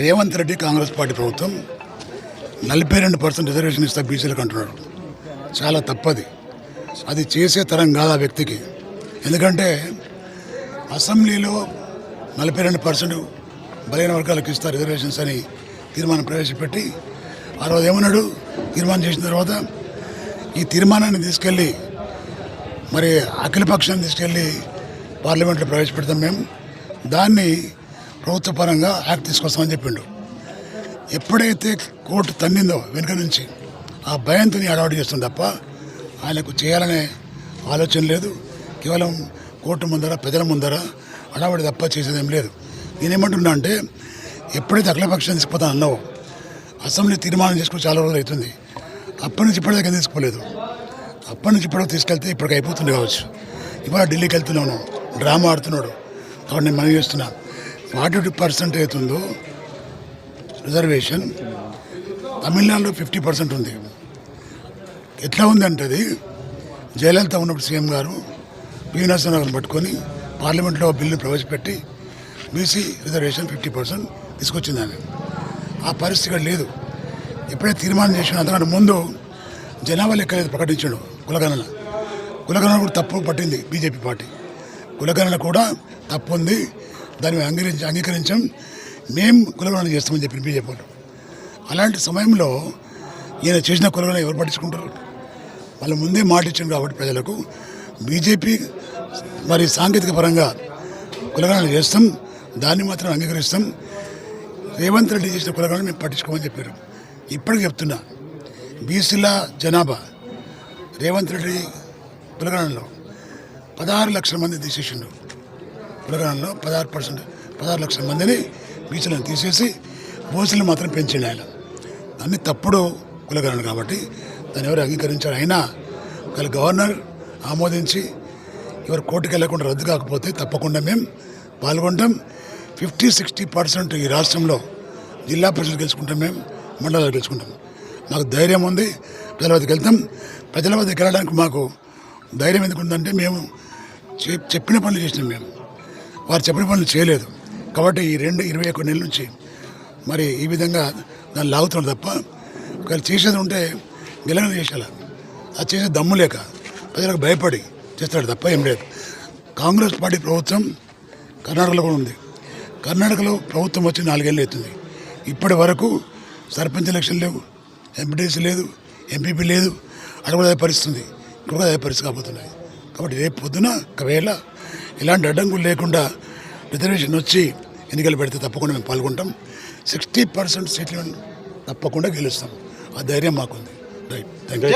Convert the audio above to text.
Revanth Reddy Congress party ప్రభుత్వం నలభై రెండు పర్సెంట్ రిజర్వేషన్ ఇస్తా బీసీలకు అంటున్నాడు. చాలా తప్పది. అది చేసే తరం కాదు ఆ వ్యక్తికి. ఎందుకంటే అసెంబ్లీలో నలభై రెండు పర్సెంట్ బలైన వర్గాలకు ఇస్తా రిజర్వేషన్స్ అని తీర్మానం ప్రవేశపెట్టి ఆ రోజు ఏమన్నాడు? తీర్మానం చేసిన తర్వాత ఈ తీర్మానాన్ని తీసుకెళ్ళి మరి అఖిలపక్షాన్ని తీసుకెళ్ళి పార్లమెంట్లో ప్రవేశపెడతాం మేము. దాన్ని ప్రభుత్వ పరంగా యాక్ట్ తీసుకొస్తామని చెప్పిండు. ఎప్పుడైతే కోర్టు తన్నిందో వెనుక నుంచి ఆ భయంతో అడవాడు చేస్తుంది తప్ప ఆయనకు చేయాలనే ఆలోచన లేదు. కేవలం కోర్టు ముందర ప్రజల ముందర అడవాడి తప్ప చేసేదేం లేదు. నేనేమంటున్నా అంటే ఎప్పుడైతే అఖిలపక్షాన్ని తీసుకుపోతా అన్నావో అసెంబ్లీ తీర్మానం చేసుకుని చాలా రోజులు అవుతుంది. అప్పటి నుంచి ఇప్పటిదాకా తీసుకోలేదు? అప్పటి నుంచి ఇప్పటికి తీసుకెళ్తే ఇప్పటికి అయిపోతుంది కావచ్చు. ఇవాళ ఢిల్లీకి వెళ్తున్నాను డ్రామా ఆడుతున్నాడు. కాబట్టి నేను మనవి చేస్తున్నా. ఫార్టీ టూ పర్సెంట్ అవుతుందో రిజర్వేషన్ తమిళనాడులో ఫిఫ్టీ పర్సెంట్ ఉంది. ఎట్లా ఉందంటే అది జయలలిత ఉన్నప్పుడు సీఎం గారు పి నరసింహరావుని పట్టుకొని పార్లమెంట్లో బిల్లు ప్రవేశపెట్టి బీసీ రిజర్వేషన్ ఫిఫ్టీ పర్సెంట్ తీసుకొచ్చిందని ఆ పరిస్థితి ఇక్కడ లేదు. ఎప్పుడైతే తీర్మానం చేసిన అంతకంటే ముందు జనాభా లెక్కలేదు ప్రకటించాడు కులగణన. కులగణన కూడా తప్పు పట్టింది బీజేపీ పార్టీ. కులగణన కూడా తప్పు ఉంది. దాన్ని అంగీకరించి అంగీకరించాం. మేము కులగణన చేస్తామని చెప్పి బీజేపీ అలాంటి సమయంలో ఈయన చేసిన కులగణన ఎవరు పట్టించుకుంటారు? వాళ్ళు ముందే మాట ఇచ్చాం కాబట్టి ప్రజలకు. బీజేపీ మరి సాంకేతిక పరంగా కులగణన చేస్తాం. దాన్ని మాత్రం అంగీకరిస్తాం. రేవంత్ రెడ్డి చేసిన కులగణన మేము పట్టించుకోమని చెప్పారు. ఇప్పటికి చెప్తున్నా బీసీల జనాభా రేవంత్ రెడ్డి కులగణనలో పదహారు లక్షల మంది తీసేసిండు. ప్రోగ్రాంలో పదహారు పర్సెంట్ పదహారు లక్షల మందిని బీచ్లను తీసేసి ఓసీలు మాత్రం పెంచిండు ఆయన. అన్ని తప్పుడు కులగణన కాబట్టి దాన్ని ఎవరు అంగీకరించారు అయినా ఒకవేళ గవర్నర్ ఆమోదించి ఎవరు కోర్టుకు వెళ్ళకుండా రద్దు కాకపోతే తప్పకుండా మేము పాల్గొంటాం. ఫిఫ్టీ సిక్స్టీ పర్సెంట్ ఈ రాష్ట్రంలో జిల్లా పరిషత్ గెలుచుకుంటాం మేము మండలాలు గెలుచుకుంటాం. మాకు ధైర్యం ఉంది ప్రజల వద్దకు వెళ్తాం. ప్రజల వద్దకు వెళ్ళడానికి మాకు ధైర్యం ఎందుకు ఉందంటే మేము చెప్పిన పనులు చేసినాం మేము వారు చెప్పిన పనులు చేయలేదు. కాబట్టి ఈ రెండు ఇరవై ఒక్క నెలల నుంచి మరి ఈ విధంగా దాన్ని లాగుతున్నారు తప్ప ఒకవేళ చేసేది ఉంటే గెలన చేసేలా అది చేసే దమ్ము లేక ప్రజలకు భయపడి చేస్తాడు తప్ప ఏం లేదు. కాంగ్రెస్ పార్టీ ప్రభుత్వం కర్ణాటకలో కూడా ఉంది. కర్ణాటకలో ప్రభుత్వం వచ్చి నాలుగేళ్ళు అవుతుంది ఇప్పటి వరకు సర్పంచ్ ఎలక్షన్ లేవు. ఎంపీటీసీ లేదు ఎంపీపీ లేదు. అక్కడ కూడా అదే పరిస్థితి ఉంది. ఇక్కడ కూడా అదే పరిస్థితి కాబోతున్నాయి. కాబట్టి రేపు పొద్దున ఒకవేళ ఇలాంటి అడ్డంకులు లేకుండా రిజర్వేషన్ వచ్చి ఎన్నికలు పెడితే తప్పకుండా మేము పాల్గొంటాం. సిక్స్టీ పర్సెంట్ సీట్లను తప్పకుండా గెలుస్తాం. ఆ ధైర్యం మాకుంది. రైట్. Thank you